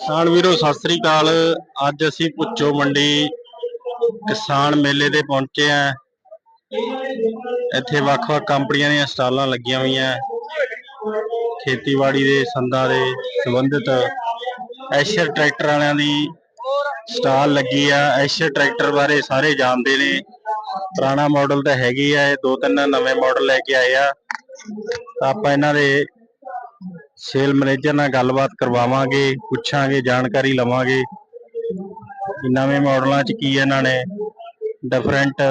ਕਿਸਾਨ ਵੀਰੋ, ਸਤਿ ਸ੍ਰੀ ਅਕਾਲ। ਅੱਜ ਅਸੀਂ ਪੁੱਚੋ ਮੰਡੀ ਕਿਸਾਨ ਮੇਲੇ ਤੇ ਪਹੁੰਚੇ ਆ ਇੱਥੇ ਵੱਖ-ਵੱਖ ਕੰਪਨੀਆਂ ਦੀਆਂ ਸਟਾਲਾਂ ਲੱਗੀਆਂ ਹੋਈਆਂ। ਖੇਤੀਬਾੜੀ ਦੇ, ਸੰਦਾਂ ਦੇ ਸੰਬੰਧਿਤ ਐਸ਼ਰ ਟਰੈਕਟਰ ਵਾਲਿਆਂ ਦੀ ਸਟਾਲ ਲੱਗੀ ਆ। ਐਸ਼ਰ ਟਰੈਕਟਰ ਬਾਰੇ ਸਾਰੇ ਜਾਣਦੇ ਨੇ। ਪੁਰਾਣਾ ਮਾਡਲ ਤਾਂ ਹੈਗੀ ਆ। ਇਹ ਦੋ ਤਿੰਨ ਨਵੇਂ ਮਾਡਲ ਲੈ ਕੇ ਆਏ ਆ। ਆਪਾਂ ਇਹਨਾਂ ਦੇ ਸੇਲ ਮੈਨੇਜਰ ਨਾਲ ਗੱਲਬਾਤ ਕਰਵਾਵਾਂਗੇ ਪੁੱਛਾਂਗੇ ਜਾਣਕਾਰੀ ਲਵਾਂਗੇ। ਕਿ ਨਵੇਂ ਮਾਡਲਾਂ 'ਚ ਕੀ ਇਹਨਾਂ ਨੇ? ਡਿਫਰੈਂਟ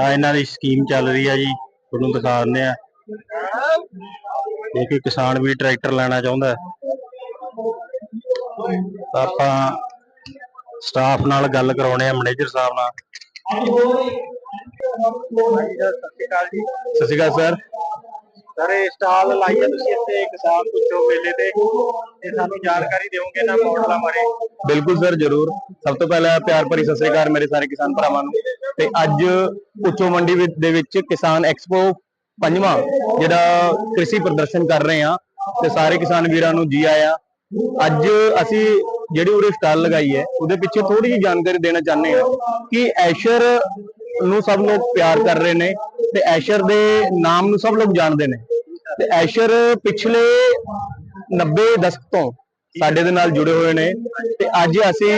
ਆ ਇਹਨਾਂ ਦੀ ਸਕੀਮ ਚੱਲ ਰਹੀ ਆ ਜੀ ਤੁਹਾਨੂੰ ਦਿਖਾ ਦਿੰਦੇ ਆ। ਜੇ ਕੋਈ ਕਿਸਾਨ ਵੀ ਟਰੈਕਟਰ ਲੈਣਾ ਚਾਹੁੰਦਾ ਹੈ, ਤਾਂ ਆਪਾਂ ਸਟਾਫ ਨਾਲ ਗੱਲ ਕਰਾਉਣੇ ਆ ਮੈਨੇਜਰ ਸਾਹਿਬ ਨਾਲ। ਸਤਿ ਸ਼੍ਰੀ ਅਕਾਲ ਜੀ। ਸਤਿ ਸ਼੍ਰੀ ਅਕਾਲ ਸਰ। ਸਰ, ਇਹ ਸਟਾਲ ਲਾਈ ਹੈ ਤੁਸੀਂ ਇੱਥੇ ਕਿਸਾਨ ਪੁੱਛੋ ਮੇਲੇ ਤੇ। ਤੇ ਸਾਨੂੰ ਜਾਣਕਾਰੀ ਦਿਓਗੇ ਨਾ ਮਾਡਲਾਂ ਬਾਰੇ? ਬਿਲਕੁਲ ਸਰ, ਜਰੂਰ। ਸਭ ਤੋਂ ਪਹਿਲਾਂ ਪਿਆਰ ਭਰੀ ਸਤਿ ਸ੍ਰੀ ਅਕਾਲ ਮੇਰੇ ਸਾਰੇ ਕਿਸਾਨ ਭਰਾਵਾਂ ਨੂੰ। ਤੇ ਅੱਜ ਉੱਚੋ ਮੰਡੀ ਦੇ ਵਿੱਚ ਕਿਸਾਨ ਐਕਸਪੋ ਪੰਜਵਾਂ, ਜਿਹੜਾ ਕ੍ਰਿਸ਼ੀ ਪ੍ਰਦਰਸ਼ਨ ਕਰ ਰਹੇ ਆ, ਤੇ ਸਾਰੇ ਕਿਸਾਨ ਵੀਰਾਂ ਨੂੰ ਜੀ ਆਇਆਂ। ਅੱਜ ਅਸੀਂ ਜਿਹੜੀ ਉਰੇ ਸਟਾਲ ਲਗਾਈ ਹੈ, ਉਹਦੇ ਪਿੱਛੇ ਥੋੜੀ ਜਿਹੀ ਜਾਣਕਾਰੀ ਦੇਣਾ ਚਾਹੁੰਦੇ ਆ ਕਿ ਐਸ਼ਰ ਨੂੰ ਸਭ ਲੋਕ ਪਿਆਰ ਕਰ ਰਹੇ ਨੇ, ਤੇ ਐਸ਼ਰ ਦੇ ਨਾਮ ਨੂੰ ਸਭ ਲੋਕ ਜਾਣਦੇ ਨੇ। ਤੇ ਐਸ਼ਰ ਪਿਛਲੇ 90 ਦਸ਼ਕ ਤੋਂ ਸਾਡੇ ਦੇ ਨਾਲ ਜੁੜੇ ਹੋਏ ਨੇ ਤੇ ਅੱਜ ਅਸੀਂ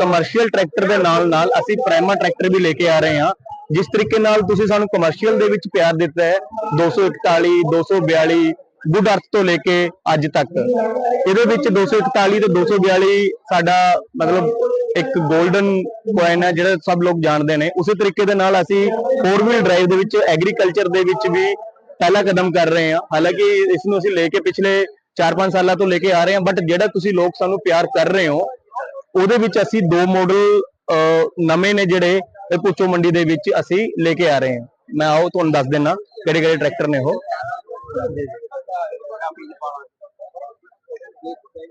ਕਮਰਸ਼ੀਅਲ ਟਰੈਕਟਰ ਦੇ ਨਾਲ ਨਾਲ ਅਸੀਂ ਪ੍ਰਾਈਮਾ ਟਰੈਕਟਰ ਵੀ ਲੈ ਕੇ ਆ ਰਹੇ ਹਾਂ। ਜਿਸ ਤਰੀਕੇ ਨਾਲ ਤੁਸੀਂ ਸਾਨੂੰ ਕਮਰਸ਼ੀਅਲ ਦੇ ਵਿੱਚ ਪਿਆਰ ਦਿੱਤਾ ਹੈ 241 242 ਗੁੱਡ ਅਰਥ ਤੋਂ ਲੈ ਕੇ ਅੱਜ ਤੱਕ। ਇਹਦੇ ਵਿੱਚ 241 ਤੇ 242 ਸਾਡਾ ਮਤਲਬ ਇੱਕ 골ਡਨ ਕੋਇਨ ਹੈ, ਜਿਹੜਾ ਸਭ ਲੋਕ ਜਾਣਦੇ ਨੇ। ਉਸੇ ਤਰੀਕੇ ਦੇ ਨਾਲ ਅਸੀਂ ਫੋਰ ਵੀਲ ਡਰਾਈਵ ਦੇ ਵਿੱਚ ਐਗਰੀਕਲਚਰ ਦੇ ਵਿੱਚ ਵੀ ਪਹਿਲਾ ਕਦਮ ਕਰ ਰਹੇ ਹਾਂ। ਹਾਲਾਂਕਿ ਇਸ ਨੂੰ ਅਸੀਂ ਲੈ ਕੇ ਪਿਛਲੇ 4-5 ਸਾਲਾਂ ਤੋਂ ਲੈ ਕੇ ਆ ਰਹੇ ਹਾਂ ਬਟ ਜਿਹੜਾ ਤੁਸੀਂ ਲੋਕ ਸਾਨੂੰ ਪਿਆਰ ਕਰ ਰਹੇ ਹੋ, ਉਹਦੇ ਵਿੱਚ ਅਸੀਂ ਦੋ ਮਾਡਲ ਨਵੇਂ ਨੇ ਜਿਹੜੇ ਪੁੱਛੋ ਮੰਡੀ ਦੇ ਵਿੱਚ ਅਸੀਂ ਲੈ ਕੇ ਆ ਰਹੇ ਹਾਂ। ਮੈਂ ਆਓ ਤੁਹਾਨੂੰ ਦੱਸ ਦਿੰਨਾ ਕਿਹੜੇ ਕਿਹੜੇ ਟਰੈਕਟਰ ਨੇ ਉਹ।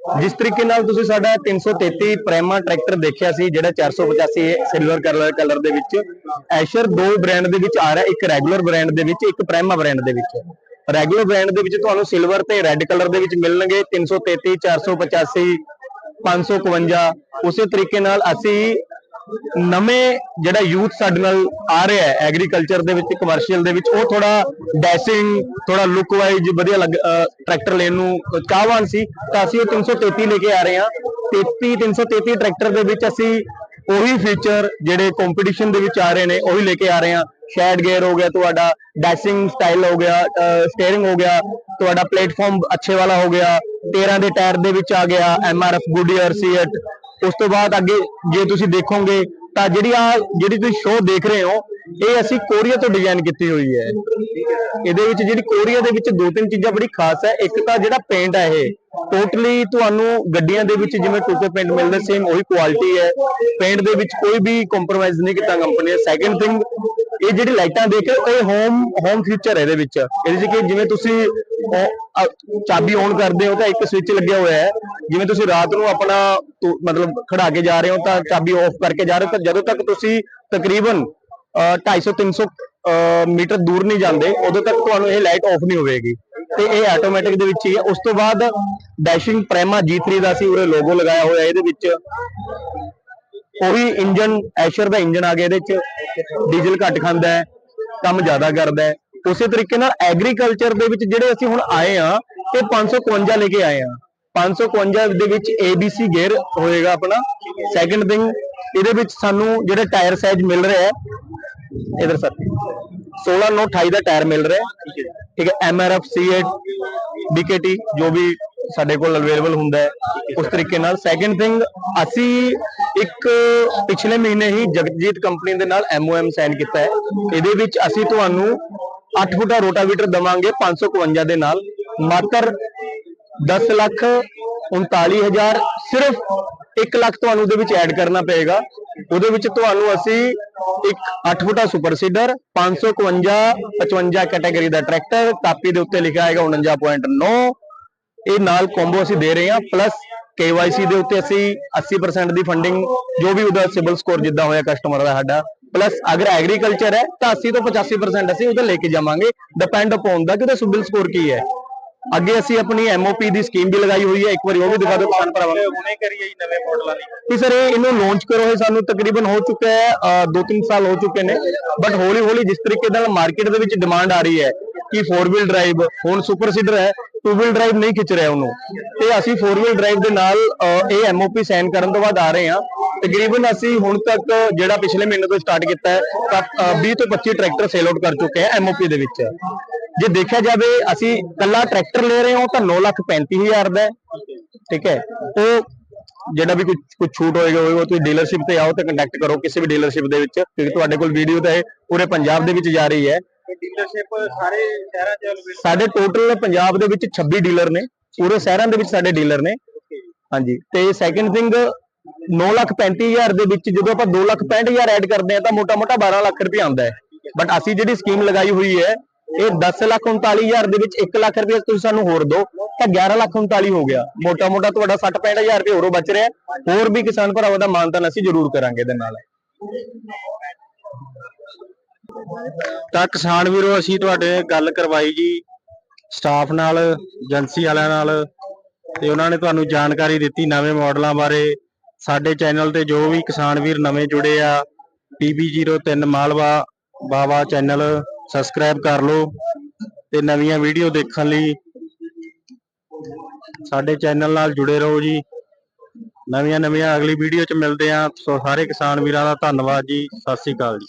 ਜਿਸ ਤਰੀਕੇ ਨਾਲ ਤੁਸੀਂ ਸਾਡਾ 333 ਪ੍ਰੇਮਾ ਟਰੈਕਟਰ ਦੇਖਿਆ ਸੀ, ਜਿਹੜਾ 485 ਸਿਲਵਰ ਕਲਰ ਕਲਰ ਦੇ ਵਿੱਚ ਐਸ਼ਰ ਦੋ ਬ੍ਰਾਂਡ ਦੇ ਵਿੱਚ ਆ ਰਿਹਾ, ਇੱਕ ਰੈਗੂਲਰ ਬ੍ਰਾਂਡ ਦੇ ਵਿੱਚ, ਇੱਕ ਪ੍ਰੈਮਾ ਬ੍ਰਾਂਡ ਦੇ ਵਿੱਚ। ਰੈਗੂਲਰ ਬ੍ਰਾਂਡ ਦੇ ਵਿੱਚ ਤੁਹਾਨੂੰ ਸਿਲਵਰ ਤੇ ਰੈੱਡ ਕਲਰ ਦੇ ਵਿੱਚ ਮਿਲਣਗੇ 333 485 551 ਉਸੇ ਤਰੀਕੇ ਨਾਲ ਅਸੀਂ ਨਵੇਂ ਜਿਹੜਾ ਯੂਥ ਸਾਡੇ ਨਾਲ ਆ ਰਿਹਾ ਹੈ ਐਗਰੀਕਲਚਰ ਦੇ ਵਿੱਚ ਕਮਰਸ਼ੀਅਲ ਦੇ ਵਿੱਚ, ਉਹ ਥੋੜਾ ਡੈਸਿੰਗ ਥੋੜਾ ਲੁੱਕ ਵਾਈਜ਼ ਵਧੀਆ ਲੱਗ ਟਰੈਕਟਰ ਲੈਣ ਨੂੰ ਚਾਹਵਾਨ ਸੀ। ਤਾਂ ਅਸੀਂ ਉਹ 333 ਲੈ ਕੇ ਆ ਰਹੇ ਹਾਂ। 33 333 ਟਰੈਕਟਰ ਦੇ ਵਿੱਚ ਅਸੀਂ ਉਹੀ ਫੀਚਰ ਜਿਹੜੇ ਕੰਪੀਟੀਸ਼ਨ ਦੇ ਵਿੱਚ ਆ ਰਹੇ ਨੇ, ਉਹੀ ਲੈ ਕੇ ਆ ਰਹੇ ਹਾਂ। ਸ਼ੈਡ ਗੇਅਰ ਹੋ ਗਿਆ, ਤੁਹਾਡਾ ਡੈਸਿੰਗ ਸਟਾਈਲ ਹੋ ਗਿਆ ਸਟੀਅਰਿੰਗ ਹੋ ਗਿਆ, ਤੁਹਾਡਾ ਪਲੇਟਫਾਰਮ ਅੱਛੇ ਵਾਲਾ ਹੋ ਗਿਆ 13 ਦੇ ਟਾਇਰ ਦੇ ਵਿੱਚ ਆ ਗਿਆ ਐਮਆਰਐਫ ਗੁੱਡੀਅਰ ਸੀਟ ਉਸ ਤੋਂ ਬਾਅਦ ਅੱਗੇ ਜੇ ਤੁਸੀਂ ਦੇਖੋਗੇ ਤਾਂ ਜਿਹੜੀ ਆ ਜਿਹੜੀ ਤੁਸੀਂ ਸ਼ੋਅ ਦੇਖ ਰਹੇ ਹੋ, ਇਹ ਅਸੀਂ ਕੋਰੀਆ ਤੋਂ ਡਿਜ਼ਾਈਨ ਕੀਤੀ ਹੋਈ ਹੈ। ਇਹਦੇ ਵਿੱਚ ਜਿਹੜੀ ਕੋਰੀਆ ਦੇ ਵਿੱਚ ਦੋ ਤਿੰਨ ਚੀਜ਼ਾਂ ਬੜੀ ਖਾਸ ਹੈ। ਇੱਕ ਤਾਂ ਜਿਹੜਾ ਪੇਂਟ ਹੈ ਇਹ ਟੋਟਲੀ ਤੁਹਾਨੂੰ ਗੱਡੀਆਂ ਦੇ ਵਿੱਚ ਜਿਵੇਂ ਟੋਕੋ ਪੇਂਟ ਮਿਲਦਾ ਸੇਮ ਉਹੀ ਕੁਆਲਿਟੀ ਹੈ। ਪੇਂਟ ਦੇ ਵਿੱਚ ਕੋਈ ਵੀ ਕੰਪਰੋਮਾਈਜ਼ ਨਹੀਂ ਕੀਤਾ ਕੰਪਨੀ ਨੇ। ਸੈਕੰਡ ਥਿੰਗ ਇਹ ਜਿਹੜੀ ਲਾਈਟਾਂ ਦੇਖ ਰਹੇ ਇਹ ਹੋਮ ਹੋਮ ਫਿਊਚਰ ਹੈ ਇਹਦੇ ਵਿੱਚ। ਇਹਦੇ ਵਿੱਚ ਕਿ ਜਿਵੇਂ ਤੁਸੀਂ ਚਾਬੀ ਔਨ ਕਰਦੇ ਹੋ ਤਾਂ ਇੱਕ ਸਵਿਚ ਲੱਗਿਆ ਹੋਇਆ ਹੈ। ਜਿਵੇਂ ਤੁਸੀਂ ਰਾਤ ਨੂੰ ਆਪਣਾ ਤੁ- ਮਤਲਬ ਖੜਾ ਕੇ ਜਾ ਰਹੇ ਹੋ ਤਾਂ ਚਾਬੀ ਆਫ ਕਰਕੇ ਜਾ ਰਹੇ ਹੋ, ਤਾਂ ਜਦੋਂ ਤੱਕ ਤੁਸੀਂ ਤਕਰੀਬਨ 250 300 ਮੀਟਰ ਦੂਰ ਨਹੀਂ ਜਾਂਦੇ, ਉਦੋਂ ਤੱਕ ਤੁਹਾਨੂੰ ਇਹ ਲਾਈਟ ਆਫ ਨਹੀਂ ਹੋਵੇਗੀ। ਤੇ ਇਹ ਆਟੋਮੈਟਿਕ ਦੇ ਵਿੱਚ ਹੀ ਹੈ। ਉਸ ਤੋਂ ਬਾਅਦ ਡੈਸ਼ਿੰਗ ਪ੍ਰੇਮਾ G3 ਦਾ ਸੀ ਉਰੇ ਲੋਗੋ ਲਗਾਇਆ ਹੋਇਆ ਇਹਦੇ ਵਿੱਚ। ਉਹੀ ਇੰਜਨ ਐਸ਼ਰ ਦਾ ਇੰਜਨ ਆ ਗਿਆ ਇਹਦੇ ਵਿੱਚ। ਡੀਜ਼ਲ ਘੱਟ ਖਾਂਦਾ ਹੈ, ਕੰਮ ਜ਼ਿਆਦਾ ਕਰਦਾ ਹੈ। ਉਸੇ ਤਰੀਕੇ ਨਾਲ ਐਗਰੀਕਲਚਰ ਦੇ ਵਿੱਚ ਜਿਹੜੇ ਅਸੀਂ ਹੁਣ ਆਏ ਆ ਇਹ 551 ਲੈ ਕੇ ਆਏ ਆ 551 ਦੇ ਵਿੱਚ ABC ਗੇਅਰ ਹੋਏਗਾ ਆਪਣਾ। ਸੈਕੰਡ ਥਿੰਗ ਇਹਦੇ ਵਿੱਚ ਸਾਨੂੰ ਜਿਹੜਾ ਟਾਇਰ ਸਾਈਜ਼ ਮਿਲ ਰਿਹਾ ਹੈ, ਇਧਰ ਸਰ 16 9 28 ਦਾ ਟਾਇਰ ਮਿਲ ਰਿਹਾ ਹੈ। ਠੀਕ ਹੈ MRF C8 BKT ਜੋ ਵੀ ਸਾਡੇ ਕੋਲ ਅਵੇਲੇਬਲ ਹੁੰਦਾ ਹੈ, ਉਸ ਤਰੀਕੇ ਨਾਲ। ਸੈਕੰਡ ਥਿੰਗ ਅਸੀਂ ਇੱਕ ਪਿਛਲੇ ਮਹੀਨੇ ਹੀ ਜਗਜੀਤ ਕੰਪਨੀ ਦੇ ਨਾਲ MOM ਸਾਈਨ ਕੀਤਾ ਹੈ। ਇਹਦੇ ਵਿੱਚ ਅਸੀਂ ਤੁਹਾਨੂੰ 8 ਫੁੱਟਾ ਰੋਟਾਵੀਟਰ ਦਵਾਂਗੇ 551 ਦੇ ਨਾਲ। ਮਾਤਰ 10 ਲੱਖ 39000 ਸਿਰਫ 1 ਲੱਖ ਤੁਹਾਨੂੰ ਉਹਦੇ ਵਿੱਚ ਐਡ ਕਰਨਾ ਪਏਗਾ। ਉਹਦੇ ਵਿੱਚ ਤੁਹਾਨੂੰ ਅਸੀਂ ਇੱਕ 8 ਫੁੱਟਾ ਸੁਪਰ ਸੀਡਰ 551 55 ਕੈਟਾਗਰੀ ਦਾ ਟਰੈਕਟਰ ਕਾਪੀ ਦੇ ਉੱਤੇ ਲਿਖਿਆ ਆਏਗਾ 49.9 ਇਹ ਨਾਲ ਕੰਬੋ ਅਸੀਂ ਦੇ ਰਹੇ ਹਾਂ ਪਲੱਸ KYC ਦੇ ਉੱਤੇ ਅਸੀਂ 80% ਦੀ ਫੰਡਿੰਗ ਜੋ ਵੀ ਉਹਦਾ ਸਿਬਲ ਸਕੋਰ ਜਿੱਦਾਂ ਹੋਇਆ ਕਸਟਮਰ ਦਾ ਸਾਡਾ ਪਲੱਸ ਅਗਰ ਐਗਰੀਕਲਚਰ ਹੈ ਤਾਂ 80 ਤੋਂ 85% ਅਸੀਂ ਉਹਦਾ ਲੈ ਕੇ ਜਾਵਾਂਗੇ। ਡਿਪੈਂਡ ਅਪਨ ਦਾ ਕਿ ਉਹਦਾ ਸਿਬਲ ਸਕੋਰ ਕੀ ਹੈ। ਅੱਗੇ ਅਸੀਂ ਆਪਣੀ ਐਮਓਪੀ ਦੀ ਸਕੀਮ ਵੀ ਲਗਾਈ ਹੋਈ ਹੈ ਇੱਕ ਵਾਰੀ ਉਹ ਵੀ ਦਿਖਾ ਦਿਓ ਕਿਸਾਨ ਭਰਾਵਾਂ ਨੂੰ। ਹੁਣੇ ਕਰੀ ਹੈ ਜੀ ਨਵੇਂ ਮਾਡਲਾਂ ਦੀ ਕਿ ਸਰ ਇਹ ਇਹਨੂੰ ਲਾਂਚ ਕਰੋ ਹੋਏ ਸਾਨੂੰ ਤਕਰੀਬਨ ਹੋ ਚੁੱਕਾ ਹੈ 2-3 ਸਾਲ ਹੋ ਚੁੱਕੇ ਨੇ। ਬਟ ਹੌਲੀ ਹੌਲੀ ਜਿਸ ਤਰੀਕੇ ਨਾਲ ਮਾਰਕੀਟ ਦੇ ਵਿੱਚ ਡਿਮਾਂਡ ਆ ਰਹੀ ਹੈ ਕਿ 4 ਵੀਲ ਡਰਾਈਵ ਹੁਣ ਸੁਪਰ ਸੀਡਰ ਹੈ 2 ਵੀਲ ਡਰਾਈਵ ਨਹੀਂ ਖਿੱਚ ਰਿਹਾ ਉਹਨੂੰ। ਤੇ ਅਸੀਂ 4 ਵੀਲ ਡਰਾਈਵ ਦੇ ਨਾਲ ਇਹ ਐਮਓਪੀ ਸਾਈਨ ਕਰਨ ਤੋਂ ਬਾਅਦ ਆ ਰਹੇ ਹਾਂ। ਤਕਰੀਬਨ ਅਸੀਂ ਹੁਣ ਤੱਕ ਜਿਹੜਾ ਪਿਛਲੇ ਮਹੀਨੇ ਤੋਂ ਸਟਾਰਟ ਕੀਤਾ ਹੈ ਤਾਂ ਅਹ, 20 ਤੋਂ 25 ਟਰੈਕਟਰ ਸੇਲ ਆਊਟ ਕਰ ਚੁੱਕੇ ਹਾਂ ਐਮਓਪੀ ਦੇ ਵਿੱਚ। ਜੇ ਦੇਖਿਆ ਜਾਵੇ ਅਸੀਂ ਕੱਲਾ ਟਰੈਕਟਰ ਲੈ ਰਹੇ ਹਾਂ ਤਾਂ 9 ਲੱਖ 35000 ਦਾ ਹੈ। ਠੀਕ ਹੈ? ਉਹ ਜਿਹੜਾ ਵੀ ਕੁਝ ਛੂਟ ਹੋਏਗਾ ਹੋਏਗਾ ਤੁਸੀਂ ਡੀਲਰਸ਼ਿਪ ਤੇ ਆਓ ਤੇ ਕੰਟੈਕਟ ਕਰੋ ਕਿਸੇ ਵੀ ਡੀਲਰਸ਼ਿਪ ਦੇ ਵਿੱਚ। ਕਿਉਂਕਿ ਤੁਹਾਡੇ ਕੋਲ ਵੀਡੀਓ ਤਾਂ ਇਹ ਪੂਰੇ ਪੰਜਾਬ ਦੇ ਵਿੱਚ ਜਾ ਰਹੀ ਹੈ। ਡੀਲਰਸ਼ਿਪ ਸਾਰੇ ਸ਼ਹਿਰਾਂ 'ਚ available ਸਾਡੇ ਟੋਟਲ ਪੰਜਾਬ ਦੇ ਵਿੱਚ 26 ਡੀਲਰ ਨੇ। ਪੂਰੇ ਸ਼ਹਿਰਾਂ ਦੇ ਵਿੱਚ ਸਾਡੇ ਡੀਲਰ ਨੇ। ਹਾਂਜੀ। ਤੇ ਸੈਕੰਡ ਥਿੰਗ 9 ਲੱਖ 35000 ਦੇ ਵਿੱਚ ਜਦੋਂ ਆਪਾਂ 2 ਲੱਖ 65000 ਐਡ ਕਰਦੇ ਹਾਂ ਤਾਂ ਮੋਟਾ-ਮੋਟਾ 12 ਲੱਖ ਰੁਪਏ ਆਉਂਦਾ ਹੈ। ਬਟ ਅਸੀਂ ਜਿਹੜੀ ਸਕੀਮ ਲਗਾਈ ਹੋਈ ਹੈ ਇਹ 10 ਲੱਖ 39000 ਦੇ ਵਿੱਚ 1 ਲੱਖ ਰੁਪਏ ਤੁਸੀਂ ਸਾਨੂੰ ਹੋਰ ਦਿਓ, ਤਾਂ 11 ਲੱਖ 39 ਹੋ ਗਿਆ। ਮੋਟਾ-ਮੋਟਾ ਤੁਹਾਡਾ 60 65000 ਰੁਪਏ ਹੋਰੋਂ ਬਚ ਰਿਹਾ। ਹੋਰ ਵੀ ਕਿਸਾਨ ਭਰਾਵਾਂ ਦਾ ਮਾਨਤਾਨ ਅਸੀਂ ਜ਼ਰੂਰ ਕਰਾਂਗੇ ਇਹਦੇ ਨਾਲ। ਤਾਂ ਕਿਸਾਨ ਵੀਰੋ, ਅਸੀਂ ਤੁਹਾਡੇ ਗੱਲ ਕਰਵਾਈ ਜੀ, ਸਟਾਫ ਨਾਲ, ਏਜੰਸੀ ਵਾਲਿਆਂ ਨਾਲ, ਤੇ ਉਹਨਾਂ ਨੇ ਤੁਹਾਨੂੰ ਜਾਣਕਾਰੀ ਦਿੱਤੀ ਨਵੇਂ ਮਾਡਲਾਂ ਬਾਰੇ। ਸਾਡੇ ਚੈਨਲ ਤੇ ਜੋ ਵੀ ਕਿਸਾਨ ਵੀਰ ਨਵੇਂ ਜੁੜੇ ਆ PB03 Malwa, Bawa channel subscribe ਕਰ ਲਓ ਤੇ ਨਵੀਆਂ ਵੀਡੀਓ ਦੇਖਣ ਲਈ ਸਾਡੇ ਚੈਨਲ ਨਾਲ ਜੁੜੇ ਰਹੋ ਜੀ। ਨਵੀਆਂ ਨਵੀਆਂ ਅਗਲੀ ਵੀਡੀਓ ਚ ਮਿਲਦੇ ਆ ਸੋ ਸਾਰੇ ਕਿਸਾਨ ਵੀਰਾਂ ਦਾ ਧੰਨਵਾਦ ਜੀ। ਸਤਿ ਸ੍ਰੀ ਅਕਾਲ ਜੀ।